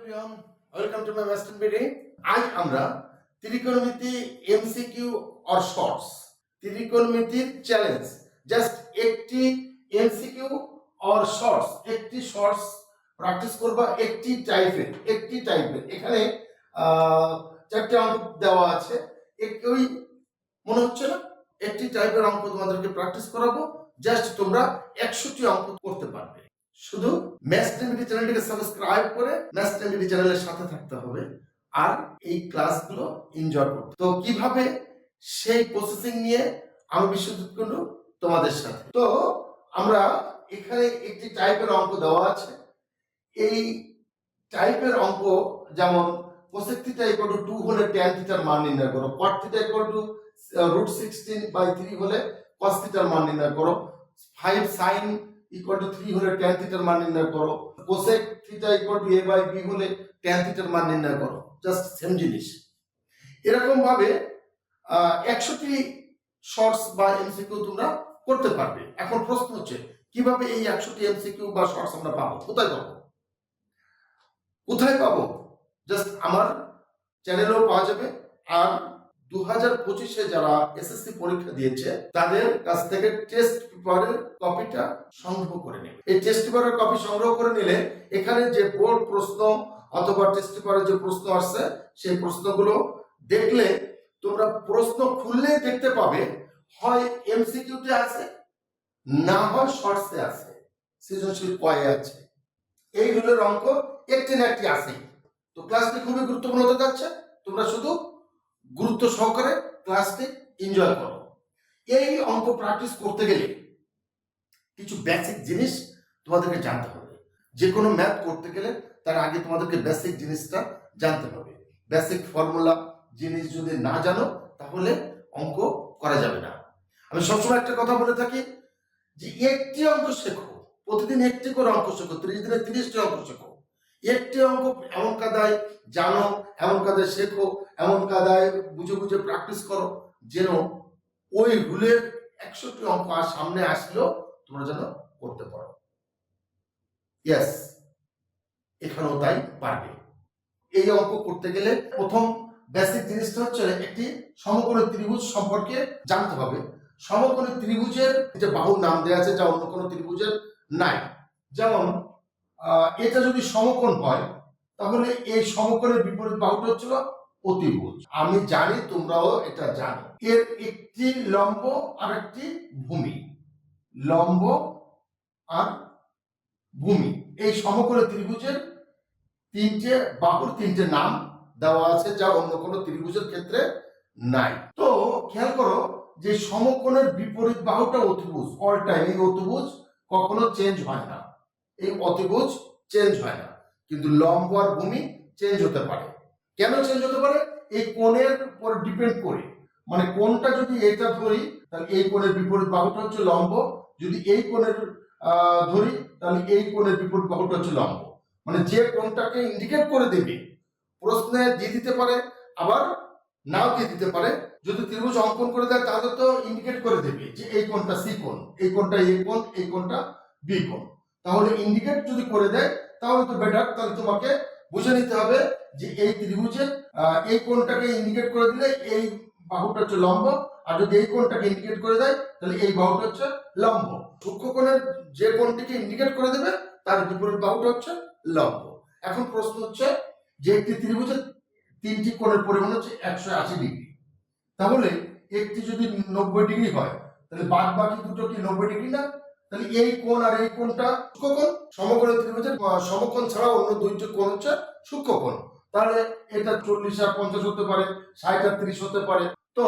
Everyone welcome to my western BD আজ আমরা ত্রিকোণমিতি এমসিকিউ অর শর্টস ত্রিকোণমিতির চ্যালেঞ্জ জাস্ট একটি এমসিকিউ অর শর্টস একটি শর্টস প্র্যাকটিস করবা, একটি টাইপের একটি টাইপের এখানে চারটে অঙ্ক দেওয়া আছে। এক- ওই মনে হচ্ছে না? একটি টাইপের অঙ্ক তোমাদেরকে প্র্যাকটিস করাবো। জাস্ট তোমরা একশোটি অঙ্ক করতে পারবে। শুধু ম্যাথ টেমিটি চ্যানেলটিকে সাবস্ক্রাইব করে ম্যাথ টেমিটি চ্যানেলের সাথে থাকতে হবে আর এই ক্লাসগুলো এনজয় করতে। তো কীভাবে সেই প্রসেসিং নিয়ে আমি বিশ্বজিৎ কুন্ডু তোমাদের সাথে? তো আমরা এখানে একটি টাইপের অঙ্ক দেওয়া আছে। এই টাইপের অঙ্ক যেমন cosec theta equal to two হলে ট্যান থিটার মান নির্ণয় করো। Cot theta equal to root sixteen by three হলে কস থিটার মান নির্ণয় করো। Five sine equal to three হলে ট্যান থিটার মান নির্ণয় করো। Cosec theta equal to A by B হলে ট্যান থিটার মান নির্ণয় করো। জাস্ট সেম জিনিস। এরকম ভাবে একশোটি শর্টস বা এমসিকিউ তোমরা করতে পারবে। এখন প্রশ্ন হচ্ছে, কীভাবে এই একশোটি এমসিকিউ বা শর্টস আমরা পাবো? কোথায় পাবো? কোথায় পাবো? জাস্ট আমার চ্যানেলেও পাওয়া যাবে, আর দু হাজার পঁচিশে যারা এসএসসি পরীক্ষা দিয়েছে, তাদের কাছ থেকে টেস্ট পেপারের কপিটা সংগ্রহ করে নেবে। এই টেস্ট পেপারের কপি সংগ্রহ করে নিলে এখানে যে বোর্ড প্রশ্ন অথবা টেস্ট পেপারে যে প্রশ্ন আসছে, সেই প্রশ্নগুলো দেখলে তোমরা প্রশ্ন খুললেই দেখতে পাবে, হয় এমসিকিউতে আছে, না হয় শর্টসে আছে, সৃজনশীল কয়ে আছে। এইগুলোর অঙ্ক একটি না একটি আছে। তো ক্লাসটি খুবই গুরুত্বপূর্ণ হতে যাচ্ছে, তোমরা শুধু গুরুত্ব সহকারে ক্লাসটি এনজয় করো। এই অঙ্ক প্র্যাকটিস করতে গেলে কিছু বেসিক জিনিস তোমাদেরকে জানতে হবে। যে কোনো ম্যাথ করতে গেলে তার আগে তোমাদেরকে বেসিক জিনিসটা জানতে হবে। বেসিক ফর্মুলা জিনিস যদি না জানো, তাহলে অঙ্ক করা যাবে না। আমি সবসময় একটা কথা বলে থাকি যে একটি অঙ্ক শেখো, প্রতিদিন একটি করে অঙ্ক শেখো, ত্রিশ দিনে তিরিশটি অঙ্ক শেখো। একটি অঙ্ক এমন কাদায় জানো, এমন কাদায় শেখো, এমন কাদায় বুঝে বুঝে প্র্যাকটিস করো, যেন ওই রুলের একশোটি অঙ্ক আর সামনে আসলেও তোমরা যেন করতে পারো। ইয়েস এখানেও তাই পারবে। এই অঙ্ক করতে গেলে প্রথম বেসিক জিনিসটা হচ্ছে একটি সমকোণী ত্রিভুজ সম্পর্কে জানতে হবে। সমকোণী ত্রিভুজের যে বাহুর নাম দেওয়া আছে, যা অন্য কোনো ত্রিভুজের নাই। যেমন এটা যদি সমকোণ হয়, তাহলে এই সমকোণের বিপরীত বাহুটা হচ্ছিল অতিভুজ। আমি জানি, তোমরাও এটা জানো। এর একটি লম্ব আর একটি ভূমি। লম্ব আর ভূমি। এই সমকোণী ত্রিভুজের তিনটে বাহুর তিনটে নাম দেওয়া আছে, যা অন্য কোনো ত্রিভুজের ক্ষেত্রে নাই। তো খেয়াল করো যে সমকোণের বিপরীত বাহুটা অতিভুজ। অল টাইম এই অতিভুজ কখনো চেঞ্জ হয় না। এই অতিভুজ চেঞ্জ হয় না। কিন্তু লম্ব আর ভূমি চেঞ্জ হতে পারে। কেন চেঞ্জ হতে পারে? এই কোণের উপর ডিপেন্ড করে। মানে কোণটা যদি এটা ধরি, তাহলে এই কোণের বিপরীত বাহুটা হচ্ছে লম্ব। যদি এই কোণের ধরি, তাহলে এই কোণের বিপরীত বাহুটা হচ্ছে লম্ব। মানে যে কোণটাকে ইন্ডিকেট করে দেবে, প্রশ্নে দিয়ে দিতে পারে, আবার নাও দিয়ে দিতে পারে। যদি ত্রিভুজ অঙ্কন করে দেয়, তাহলে তো ইন্ডিকেট করে দেবে যে এই কোণটা সি কোণ, এই কোণটা এ কোণ, এই কোণটা বি কোণ। তাহলে ইন্ডিকেট যদি করে দেয়, তাহলে তো বেটার তাহলে তোমাকে বুঝে নিতে হবে যে এই ত্রিভুজে এই কোণটাকে ইন্ডিকেট করে দিলে এই বাহুটা হচ্ছে লম্ব, আর যদি এই কোণটাকে ইন্ডিকেট করে দেয়, তাহলে এই বাহুটা হচ্ছে লম্ব। সূক্ষ্মকোণের যে কোণটিকে ইন্ডিকেট করে দেবে, তার বিপরীত বাহুটা হচ্ছে লম্ব। এখন প্রশ্ন হচ্ছে যে একটি ত্রিভুজের তিনটি কোণের পরিমাণ হচ্ছে একশো আশি ডিগ্রি। তাহলে একটি যদি নব্বই ডিগ্রি হয়, তাহলে বাদ বাকি দুটো কি নব্বই ডিগ্রি না? তাহলে এই কোণ আর এই কোণটা সূক্ষ্মকোণ সমকোণের ত্রিভুজের সমকোণ ছাড়া অন্য দুইটি কোণ হচ্ছে সূক্ষ্মকোণ তাহলে এটা চল্লিশ আর পঞ্চাশ হতে পারে, ষাট আর ত্রিশ হতে পারে। তো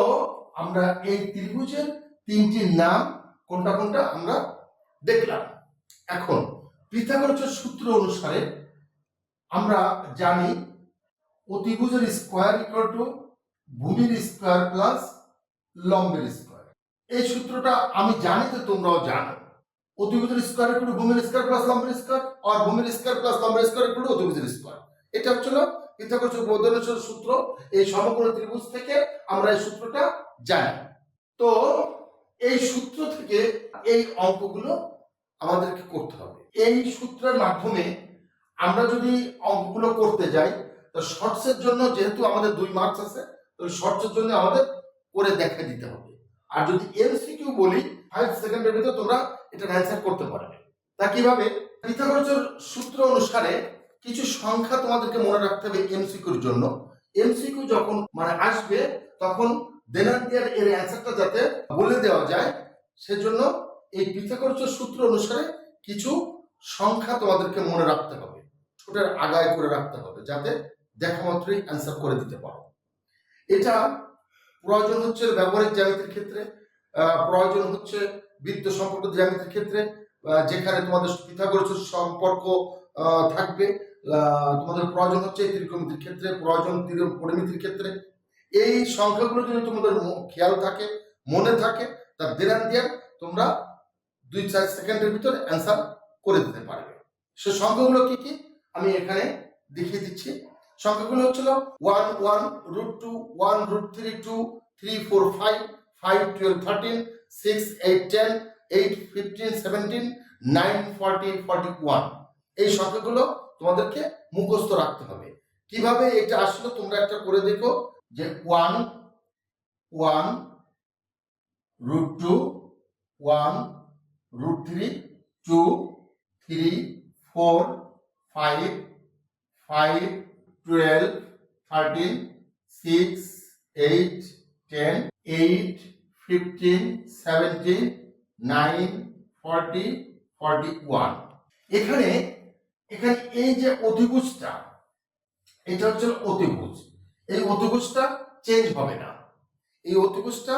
আমরা এই ত্রিভুজের তিনটি নাম, কোনটা কোনটা আমরা দেখলাম। এখন পৃথাগোরাসের সূত্র অনুসারে আমরা জানি অতিভুজের স্কোয়ার ইকুয়াল টু ভূমির স্কোয়ার প্লাস লম্বের স্কোয়ার। এই সূত্রটা আমি জানি তো তোমরাও জানো। অতিভুজের স্কোয়ার ইকুয়াল টু ভূমির স্কোয়ার প্লাস লম্বের স্কোয়ার আর ভূমির স্কোয়ার প্লাস লম্বের স্কোয়ার ইকুয়াল টু অতিভুজের স্কোয়ার এটা হচ্ছিল পৃথাগোরাসের বৈদ্যনাথের সূত্র, এই সমকোণ ত্রিভুজ থেকে আমরা এই সূত্রটা জানি। তো এই সূত্র থেকে এই অঙ্কগুলো আমাদেরকে করতে হবে। এই সূত্রের মাধ্যমে আমরা যদি অঙ্কগুলো করতে যাই, তো শর্টসের জন্য যেহেতু আমাদের দুই মার্কস আছে, তো শর্টসের জন্য আমাদের করে দেখা দিতে হবে। আর যদি এমসিকিউ বলি ফাইভ সেকেন্ডের ভিতরে তোমরা এটা অ্যান্সার করতে পারবে তা কীভাবে? পিথাগোরাসের সূত্র অনুসারে কিছু সংখ্যা তোমাদেরকে মনে রাখতে হবে এমসিকিউর জন্য। এমসিকিউ যখন মানে আসবে, তখন দেনান্তিয়ার এর অ্যান্সারটা যাতে বলে দেওয়া যায়, সেজন্য এই পিথাগোরাসের সূত্র অনুসারে কিছু সংখ্যা তোমাদেরকে মনে রাখতে হবে। ছোটের আগায় করে রাখতে হবে, যাতে দেখা মাত্রই অ্যান্সার করে দিতে পারো। এটা প্রয়োজন হচ্ছে ব্যবহারিক জ্যামিতির ক্ষেত্রে। প্রয়োজন হচ্ছে বৃত্ত সম্পর্ক জ্যামিতির ক্ষেত্রে যেখানে তোমাদের পিথাগোরাসের সম্পর্ক থাকবে। তোমাদের প্রয়োজন হচ্ছে ত্রিকোণমিতির ক্ষেত্রে, প্রয়োজন ত্রি- পরিমিতির ক্ষেত্রে। এই সংখ্যাগুলো যদি তোমাদের খেয়াল থাকে, মনে থাকে তার দেরান দিয়ে তোমরা দুই চার সেকেন্ডের ভিতরে অ্যান্সার করে দিতে পারবে। সে সংখ্যাগুলো কি কি? আমি এখানে দেখিয়ে দিচ্ছি। সংখ্যাগুলো হচ্ছিল one one root two, one root three two, three four five five twelve thirteen six eight ten eight fifteen seventeen nine forty forty one এই সংখ্যাগুলো তোমাদেরকে মুখস্থ রাখতে হবে। কীভাবে এটা আসলে তোমরা একটা করে দেখো যে one one root two one root three two three four five five twelve thirteen six eight ten eight fifteen seventeen nine forty forty one এখানে এখানে এই যে অধিভুজটা এটা হচ্ছে অতিভুজ। এই অতিভুজটা চেঞ্জ হবে না। এই অতিভুজটা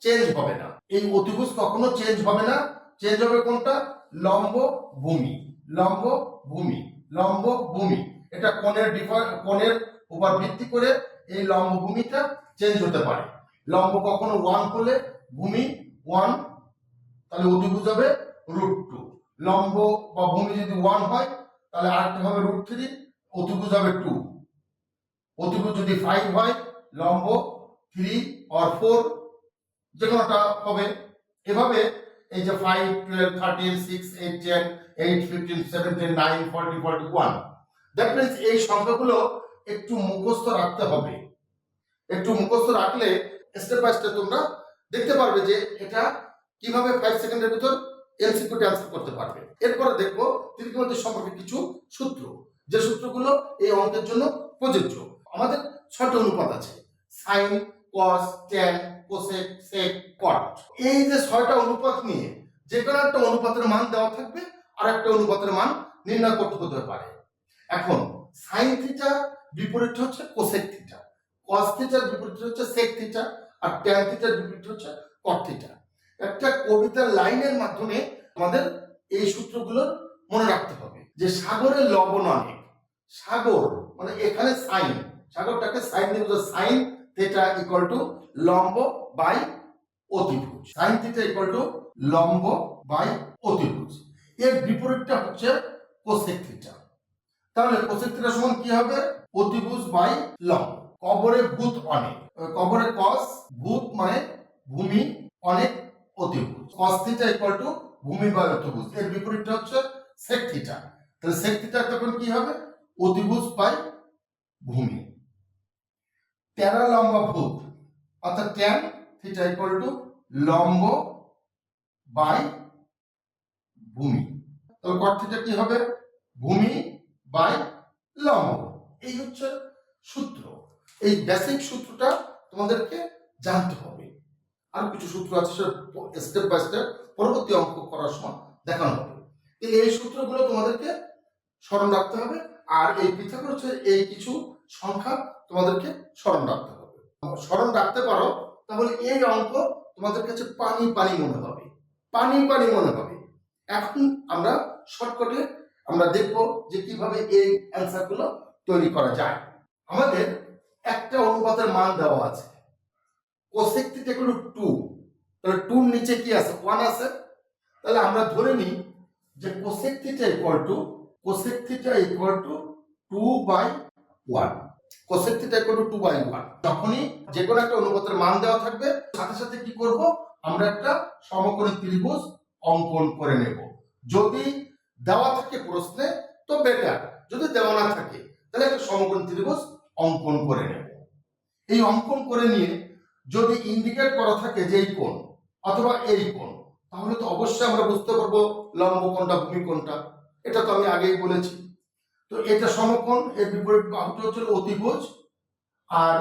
চেঞ্জ হবে না। এই অতিভুজ কখনো চেঞ্জ হবে না। চেঞ্জ হবে কোনটা? লম্ব ভূমি। লম্ব ভূমি। লম্ব ভূমি। এটা কোণের ডিফার কোণের উপর ভিত্তি করে এই লম্ব ভূমিটা চেঞ্জ হতে পারে। লম্ব কখনো ওয়ান করলে ভূমি ওয়ান তাহলে অতিভুজ হবে রুট টু লম্ব বা ভূমি যদি ওয়ান হয়, তাহলে আরেকটা হবে রুট থ্রি অতিভুজ হবে টু অতিভুজ যদি ফাইভ হয়, লম্ব থ্রি অর ফোর যে কোনোটা হবে। এভাবে এই যে five twelve thirteen six eight ten eight fifteen seventeen nine forty forty one that means এই সংখ্যাগুলো একটু মুখস্থ রাখতে হবে। একটু মুখস্থ রাখলে স্টেপ বাই স্টেপ তোমরা দেখতে পারবে যে এটা কীভাবে ফাইভ সেকেন্ডের ভিতর এমসিকিউটি অ্যান্সার করতে পারবে। এরপরে দেখব ত্রিকোণমিতি সম্পর্কে কিছু সূত্র। যে সূত্রগুলো এই অঙ্কের জন্য প্রযোজ্য। আমাদের ছয়টা অনুপাত আছে। Sine cos tan cosec sec cot এই যে ছয়টা অনুপাত নিয়ে যে কোনো একটা অনুপাতের মান দেওয়া থাকবে আর একটা অনুপাতের মান নির্ণয় করতে হতে পারে। এখন সাইন থিটা বিপরীত হচ্ছে কোসেক থিটা কস থিটার বিপরীত হচ্ছে সেক থিটা আর ট্যান থিটার বিপরীত হচ্ছে কট থিটা একটা কবিতার লাইনের মাধ্যমে আমাদের এই সূত্রগুলো মনে রাখতে হবে যে সাগরের লবণ অনেক। সাগর মানে এখানে সাইন সাগরটাকে সাইন দিয়ে সাইন থিটা ইকুয়াল টু লম্ব বাই অতিভুজ। সাইন থিটা ইকুয়াল টু লম্ব বাই অতিভুজ। এর বিপরীতটা হচ্ছে কোসেক থিটা তাহলে কোসেক থিটা সমান কি হবে? অতিভুজ বাই লম্ব। কবরে ভূত অনেক। কবরে কস, ভূত মানে ভূমি অনেক অতিভুজ কস থিটা ইকুয়াল টু ভূমি বাই অতিভুজ এর বিপরীতটা হচ্ছে সেক থিটা তাহলে সেক থিটা তখন কি হবে? অতিভুজ বাই ভূমি। তেরা লম্বা ভূত। অর্থাৎ ট্যান থিটা ইকুয়াল টু লম্ব বাই ভূমি। তাহলে কট থিটা কি হবে? ভূমি বাই লম্ব। এই হচ্ছে সূত্র। এই বেসিক সূত্রটা তোমাদেরকে জানতে হবে। আর কিছু সূত্র আছে, সেটা স্টেপ বাই স্টেপ পরবর্তী অঙ্ক করার সময় দেখানো হবে। এই সূত্রগুলো তোমাদেরকে স্মরণ রাখতে হবে, আর এই হচ্ছে এই কিছু সংখ্যা তোমাদেরকে স্মরণ রাখতে হবে। স্মরণ রাখতে পারো, তাহলে এই অঙ্ক তোমাদের কাছে পানি পানি মনে হবে। পানি পানি মনে হবে। এখন আমরা শর্টকাটে আমরা দেখব যে কীভাবে এই অ্যান্সারগুলো তৈরি করা যায়। আমাদের একটা অনুপাতের মান দেওয়া আছে। কোসেক থিটা হলো টু তাহলে টুর নিচে কি আছে? ওয়ান আছে। তাহলে আমরা ধরে নিই যে cosec theta equal to cosec theta equal to two by one cosec theta equal to two by one যখনই যে কোনো একটা অনুপাতের মান দেওয়া থাকবে, সাথে সাথে কি করব? আমরা একটা সমকোণী ত্রিভুজ অঙ্কন করে নেব। যদি দেওয়া থাকে প্রশ্নে, তো বেটার যদি দেওয়া না থাকে, তাহলে একটা সমকোণ ত্রিভুজ অঙ্কন করে নেব। এই অঙ্কন করে নিয়ে যদি ইন্ডিকেট করা থাকে যে এই কোণ অথবা এই কোণ, তাহলে তো অবশ্যই আমরা বুঝতে পারব লম্ব কোণটা, ভূমি কোণটা। এটা তো আমি আগেই বলেছি। তো এটা সমকোণ, এর বিপরীত বাহুটা হচ্ছে অতিভুজ। আর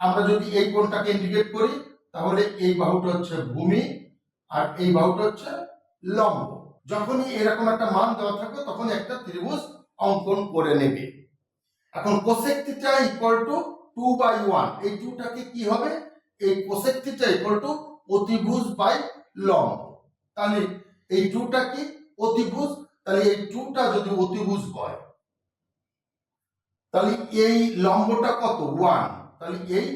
আমরা যদি এই কোণটাকে ইন্ডিকেট করি, তাহলে এই বাহুটা হচ্ছে ভূমি আর এই বাহুটা হচ্ছে লম্ব। যখনই এরকম একটা মান দেওয়া থাকবে তখন একটা ত্রিভুজ অঙ্কন করে নেবে। এখন cosec theta equal to two by one এই টুটাকে কি হবে? এই কোসেক থিটা ইকুয়াল টু অতিভুজ বাই লম্ব তাহলে এই টুটা কি অতিভুজ, তাহলে এই টুটা যদি অতিভুজ হয়, তাহলে এই লম্বটা কত? ওয়ান তাহলে এই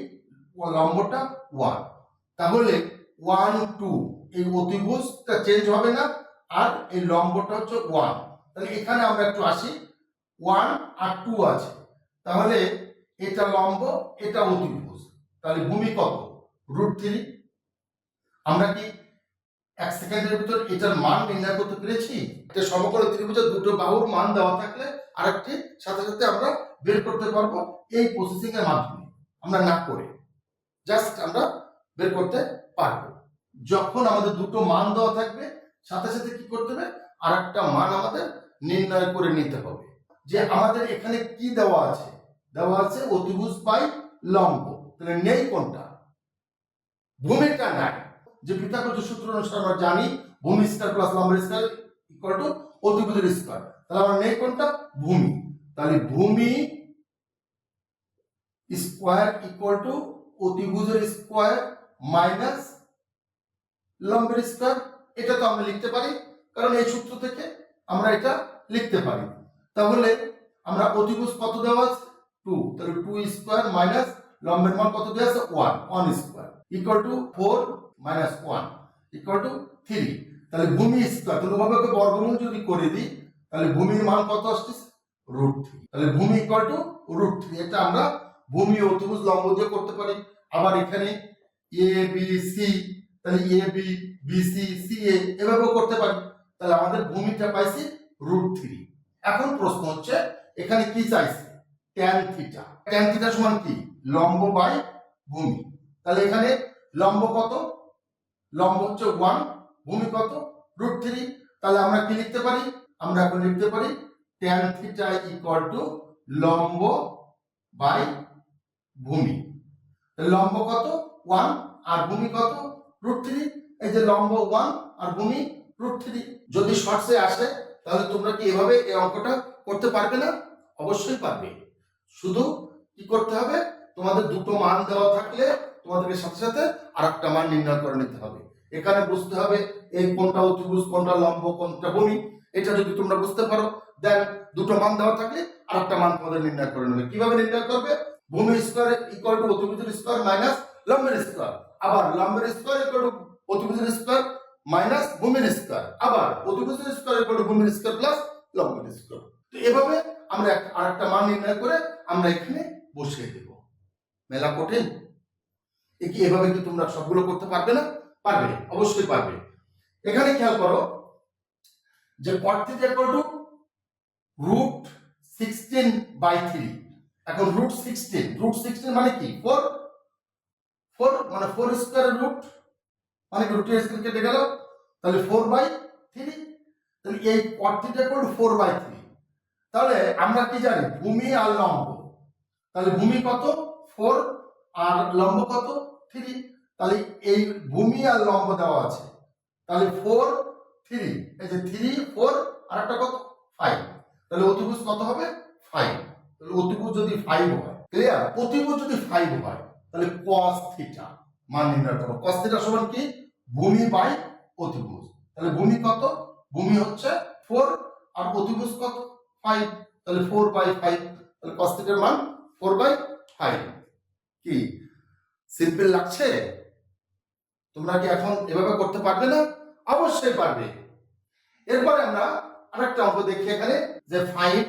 লম্বটা ওয়ান তাহলে ওয়ান টু এই অতিভুজটা চেঞ্জ হবে না, আর এই লম্বটা হচ্ছে ওয়ান তাহলে এখানে আমরা একটু আসি ওয়ান আর টু আছে। তাহলে এটা লম্ব, এটা অতিভুজ। তাহলে ভূমি কত? রুট থ্রি আমরা কি এক সেকেন্ডের ভিতর এটার মান নির্ণয় করতে পেরেছি? এটা সমকোণ ত্রিভুজের দুটো বাহুর মান দেওয়া থাকলে আরেকটি, সাথে সাথে আমরা বের করতে পারব এই প্রসেসিং এর মাধ্যমে। আমরা না করে জাস্ট আমরা বের করতে পারব। যখন আমাদের দুটো মান দেওয়া থাকবে, সাথে সাথে কি করতে হবে? আর একটা মান আমাদের নির্ণয় করে নিতে হবে। যে আমাদের এখানে কি দেওয়া আছে? দেওয়া আছে অতিভুজ বাই লম্ব। তাহলে নেই কোনটা? ভূমিটা নাই। যে পিথাগোরাস সূত্র অনুসারে আমরা জানি, ভূমি স্কয়ার প্লাস লম্ব স্কয়ার ইকুয়াল টু অতিভুজের স্কয়ার তাহলে আমার নেই কোনটা? ভূমি। তাহলে ভূমি স্কয়ার ইকুয়াল টু অতিভুজের স্কয়ার মাইনাস লম্বের স্কয়ার এটা তো আমরা লিখতে পারি, কারণ এই সূত্র থেকে আমরা এটা লিখতে পারি। তাহলে আমরা অতিভুজ কত দেওয়া আছে? টু তাহলে টু স্কোয়ার মাইনাস লম্বের মান কত দেওয়া আছে? One one square equal to four minus one equal to three তাহলে ভূমি স্কোয়ার তাহলে উভয়কে বর্গমূল যদি করে দিই, তাহলে ভূমির মান কত আসছে রুট থ্রি তাহলে ভূমি ইকুয়াল টু রুট থ্রি এটা আমরা ভূমি অতিভুজ লম্ব দিয়ে করতে পারি। আবার এখানে এ বি সি তাহলে A B B C C A এভাবেও করতে পারি। তাহলে আমাদের ভূমিটা পাইছি রুট থ্রি এখন প্রশ্ন হচ্ছে, এখানে কি চাইছে? ট্যান থিটা ট্যান থিটা সমান কি? লম্ব বাই ভূমি। তাহলে এখানে লম্ব কত? লম্ব হচ্ছে ওয়ান ভূমি কত? রুট থ্রি তাহলে আমরা কি লিখতে পারি? আমরা এখন লিখতে পারি ট্যান থিটা ইকুয়াল টু লম্ব বাই ভূমি। লম্ব কত? ওয়ান আর ভূমি কত? রুট থ্রি এই যে লম্ব ওয়ান আর ভূমি রুট থ্রি যদি শর্টসে আসে, তাহলে তোমরা কি এভাবে এই অঙ্কটা করতে পারবে না? অবশ্যই পারবে। শুধু কি করতে হবে? তোমাদের দুটো মান দেওয়া থাকলে তোমাদেরকে সাথে সাথে আর একটা মান নির্ণয় করে নিতে হবে। এখানে বুঝতে হবে এই কোনটা অতিভুজ, কোনটা লম্ব, কোনটা ভূমি এটা যদি তোমরা বুঝতে পারো, দেন দুটো মান দেওয়া থাকলে আর একটা মান তোমাদের নির্ণয় করে নেবে। কীভাবে নির্ণয় করবে? ভূমি স্কোয়ার ইকুয়াল টু অতিভুজের স্কোয়ার মাইনাস লম্বের স্কোয়ার আবার লম্বের স্কোয়ার ইকুয়াল টু অতিভুজের স্কোয়ার মাইনাস ভূমির স্কোয়ার আবার অতিভুজের স্কোয়ার ইকুয়াল টু ভূমির স্কোয়ার প্লাস লম্বের স্কোয়ার তো এভাবে আমরা আর একটা মান নির্ণয় করে আমরা এখানে বসিয়ে দেব। মেলা কঠিন। এ কি এভাবে কি তোমরা সবগুলো করতে পারবে না? পারবে, অবশ্যই পারবে। এখানে খেয়াল করো যে cot theta equal to root sixteen by three এখন রুট সিক্সটিন রুট সিক্সটিন মানে কি? ফোর ফোর মানে ফোর স্কোয়ার রুট মানে রুট স্কোয়ার কেটে গেল। তাহলে ফোর বাই থ্রি তাহলে এই cot theta equal to four by three তাহলে আমরা কি জানি? ভূমি আর লম্ব। তাহলে ভূমি কত? ফোর আর লম্ব কত? থ্রি। তাহলে এই ভূমি আর লম্ব দেওয়া আছে। তাহলে ফোর, থ্রি। এই যে থ্রি, ফোর, আর একটা কত? ফাইভ। তাহলে অতিভুজ কত হবে? ফাইভ। তাহলে অতিভুজ যদি ফাইভ হয় ক্লিয়ার অতিভুজ যদি ফাইভ হয়, তাহলে কস থিটা মান নির্ণয় করো। কস থিটা সমান কি? ভূমি বাই অতিভুজ। তাহলে ভূমি কত? ভূমি হচ্ছে ফোর, আর অতিভুজ কত? ফাইভ তাহলে ফোর বাই ফাইভ তাহলে কস থিটার মান ফোর বাই ফাইভ কি? সিম্পল লাগছে? তোমরা কি এখন এভাবে করতে পারবে না? অবশ্যই পারবে। এরপরে আমরা আরেকটা অঙ্ক দেখি এখানে, যে five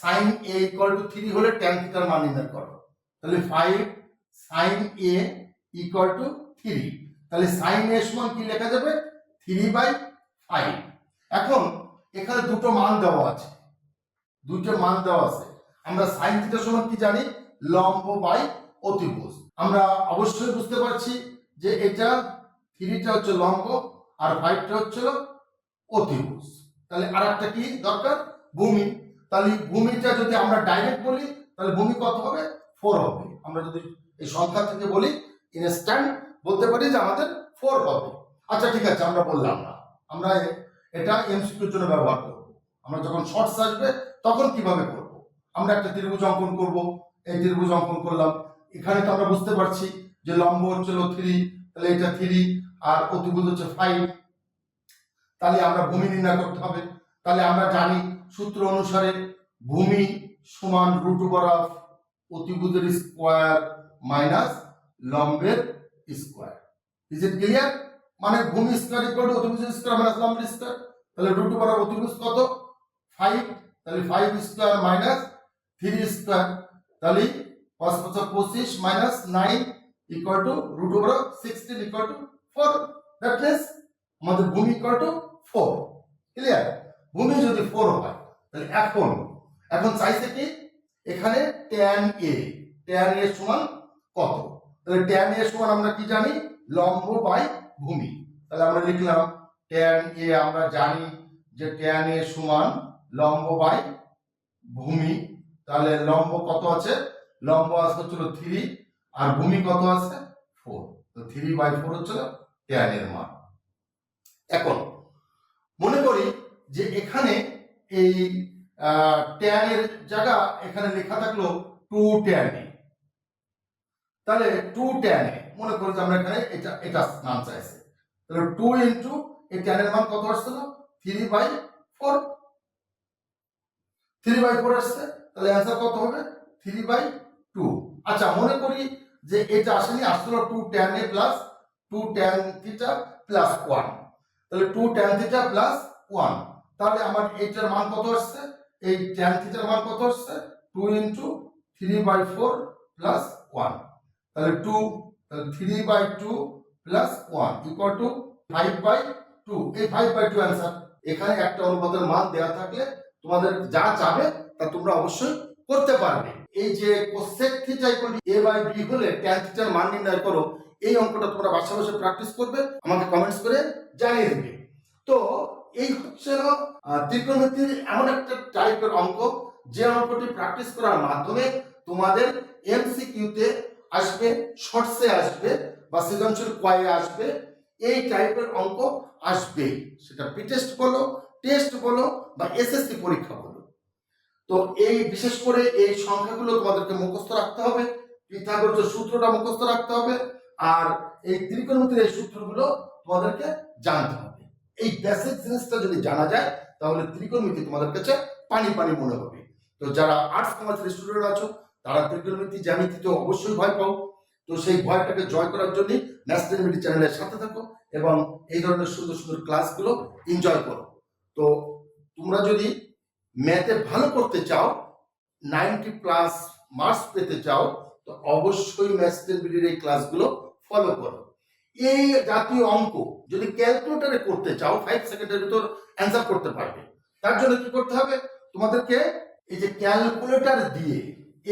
sine A equal to three হলে ট্যান থিটার মান নির্ণয় করো। তাহলে five sine A equal to three তাহলে সাইন এ সমান কি লেখা যাবে? থ্রি বাই ফাইভ এখন এখানে দুটো মান দেওয়া আছে। দুইটা মান দেওয়া আছে। আমরা সাইন থিটা সমান কি জানি? লম্ব বাই অতিভুজ। আমরা অবশ্যই বুঝতে পারছি যে এটা থ্রিটা হচ্ছে লম্ব আর ফাইভটা হচ্ছে অতিভুজ। তাহলে আর একটা কি দরকার? ভূমি। তাহলে ভূমিটা যদি আমরা ডাইরেক্ট বলি, তাহলে ভূমি কত হবে? ফোর হবে। আমরা যদি এই সংখ্যা থেকে বলি ইনস্ট্যান্ট বলতে পারি যে আমাদের ফোর হবে। আচ্ছা ঠিক আছে, আমরা বললাম না। আমরা এটা এমসিকিউর জন্য ব্যবহার করব। আমরা যখন শর্টস আসবে তখন কীভাবে করব? আমরা একটা ত্রিভুজ অঙ্কন করব। এই ত্রিভুজ অঙ্কন করলাম। এখানে তো আমরা বুঝতে পারছি যে লম্ব হচ্ছিল থ্রি তাহলে এটা থ্রি আর অতিভুজ হচ্ছে ফাইভ তাহলে আমরা ভূমি নির্ণয় করতে হবে। তাহলে আমরা জানি সূত্র অনুসারে ভূমি সমান রুট ওভার অফ অতিভুজের স্কোয়ার মাইনাস লম্বের স্কোয়ার ইজ ইট ক্লিয়ার মানে ভূমি স্কোয়ার ইকুয়াল টু অতিভুজ স্কোয়ার মাইনাস লম্বের স্কোয়ার তাহলে রুট ওভার অতিভুজ কত? ফাইভ তাহলে five square minus three square তাহলে পাঁচ পাঁচ পঁচিশ minus nine equal to root over sixteen equal to four that means আমাদের ভূমি ইকুয়াল টু ফোর ক্লিয়ার ভূমি যদি ফোর হয়, তাহলে এখন এখন চাইছে কি? এখানে ট্যান এ ট্যান এ সমান কত? তাহলে ট্যান এ সমান আমরা কি জানি? লম্ব বাই ভূমি। তাহলে আমরা লিখলাম ট্যান এ আমরা জানি যে ট্যান এ সমান লম্ব বাই ভূমি। তাহলে লম্ব কত আছে? লম্ব আছে হচ্ছিল থ্রি আর ভূমি কত আছে? ফোর তো থ্রি বাই ফোর হচ্ছিল ট্যান এর মান। এখন মনে করি যে এখানে এই ট্যান এর জায়গা এখানে লেখা থাকল টু ট্যান তাহলে টু ট্যান মনে করি যে আমরা এখানে এটা এটা মান চাইছে। তাহলে টু ইন্টু এই ট্যান এর মান কত আসছিল? Three by four three by four আসছে, তাহলে অ্যান্সার কত হবে? থ্রি বাই টু আচ্ছা মনে করি যে এটা আসেনি, আসছিল two tan A plus two tan theta plus one তাহলে two tan theta plus one তাহলে আমার এইটার মান কত আসছে? এই ট্যান থিটার মান কত আসছে? Two into three by four plus one তাহলে two three by two plus one equal to five by two এই ফাইভ বাই টু অ্যান্সার এখানে একটা অনুপাতের মান দেওয়া থাকলে তোমাদের যা চাবে তা তোমরা অবশ্যই করতে পারবে। এই যে cosec theta equal A by B হলে ট্যান থিটার মান নির্ণয় করো, এই অঙ্কটা তোমরা বাসা বসে প্র্যাকটিস করবে, আমাকে কমেন্টস করে জানিয়ে দেবে। তো এই হচ্ছে ত্রিকোণমিতির এমন একটা টাইপের অঙ্ক, যে অঙ্কটি প্র্যাকটিস করার মাধ্যমে তোমাদের এমসিকিউতে আসবে শর্টসে আসবে বা সৃজনশীল কয়ে আসবে, এই টাইপের অঙ্ক আসবে। সেটা টেস্ট বলো টেস্ট বলো বা এসএসসি পরীক্ষা বলো। তো এই বিশেষ করে এই সংখ্যাগুলো তোমাদেরকে মুখস্থ রাখতে হবে। পিথাগোরাস সূত্রটা মুখস্থ রাখতে হবে আর এই ত্রিকোণমিতির এই সূত্রগুলো তোমাদেরকে জানতে হবে। এই বেসিক জিনিসটা যদি জানা যায়, তাহলে ত্রিকোণমিতি তোমাদের কাছে পানি পানি মনে হবে। তো যারা আর্টস কমার্সের স্টুডেন্ট আছো, তারা ত্রিকোণমিতি জ্যামিতিতে অবশ্যই ভয় পাও। তো সেই ভয়টাকে জয় করার জন্য ন্যাশনাল মিডি চ্যানেলের সাথে থাকো এবং এই ধরনের সুন্দর সুন্দর ক্লাসগুলো এনজয় করো। তো তোমরা যদি ম্যাথে ভালো করতে চাও নাইনটি প্লাস মার্কস পেতে চাও, তো অবশ্যই ন্যাশনাল মিডির এই ক্লাসগুলো ফলো করো। এই জাতীয় অঙ্ক যদি ক্যালকুলেটারে করতে চাও ফাইভ সেকেন্ডের ভিতর অ্যান্সার করতে পারবে। তার জন্য কি করতে হবে? তোমাদেরকে এই যে ক্যালকুলেটার দিয়ে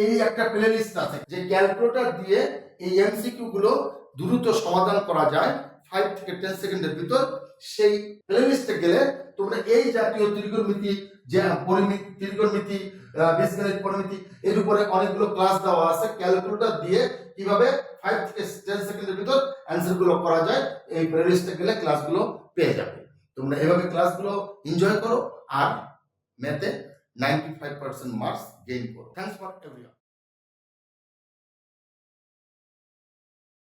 এই একটা প্লে লিস্ট আছে, যে ক্যালকুলেটার দিয়ে এই এমসিকিউ গুলো দ্রুত সমাধান করা যায় ফাইভ থেকে টেন সেকেন্ডের ভিতর। সেই প্লে লিস্টে গেলে তোমরা এই জাতীয় ত্রিকোণমিতি, যে পরিমিতি, ত্রিকোণমিতি বীজগণিত পরিমিতি, এর উপরে অনেকগুলো ক্লাস দেওয়া আছে। ক্যালকুলেটর দিয়ে কীভাবে ফাইভ থেকে টেন সেকেন্ডের ভিতর অ্যান্সারগুলো করা যায়, এই প্লে লিস্টে গেলে ক্লাসগুলো পেয়ে যাবে। তোমরা এভাবে ক্লাসগুলো এনজয় করো আর ম্যাথে ninety five percent marks gain করো। Thanks for everyone